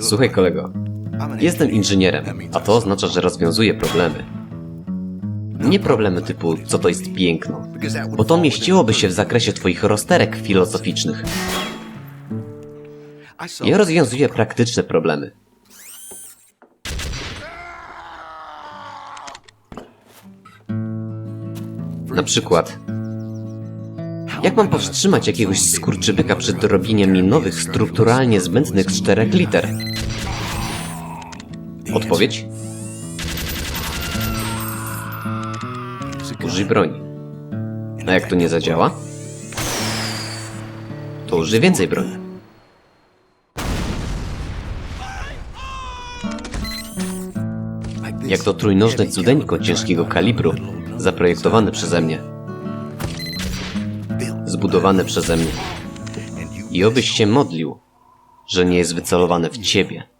Słuchaj kolego, jestem inżynierem, a to oznacza, że rozwiązuję problemy. Nie problemy typu, co to jest piękno, bo to mieściłoby się w zakresie twoich rozterek filozoficznych. Ja rozwiązuję praktyczne problemy. Na przykład, jak mam powstrzymać jakiegoś skurczybyka przed robieniem mi nowych, strukturalnie zbędnych czterech liter? Odpowiedź? Użyj broni. A jak to nie zadziała? To użyj więcej broni. Jak to trójnożne cudeńko ciężkiego kalibru, zaprojektowane przeze mnie. Zbudowane przeze mnie. I obyś się modlił, że nie jest wycelowane w ciebie.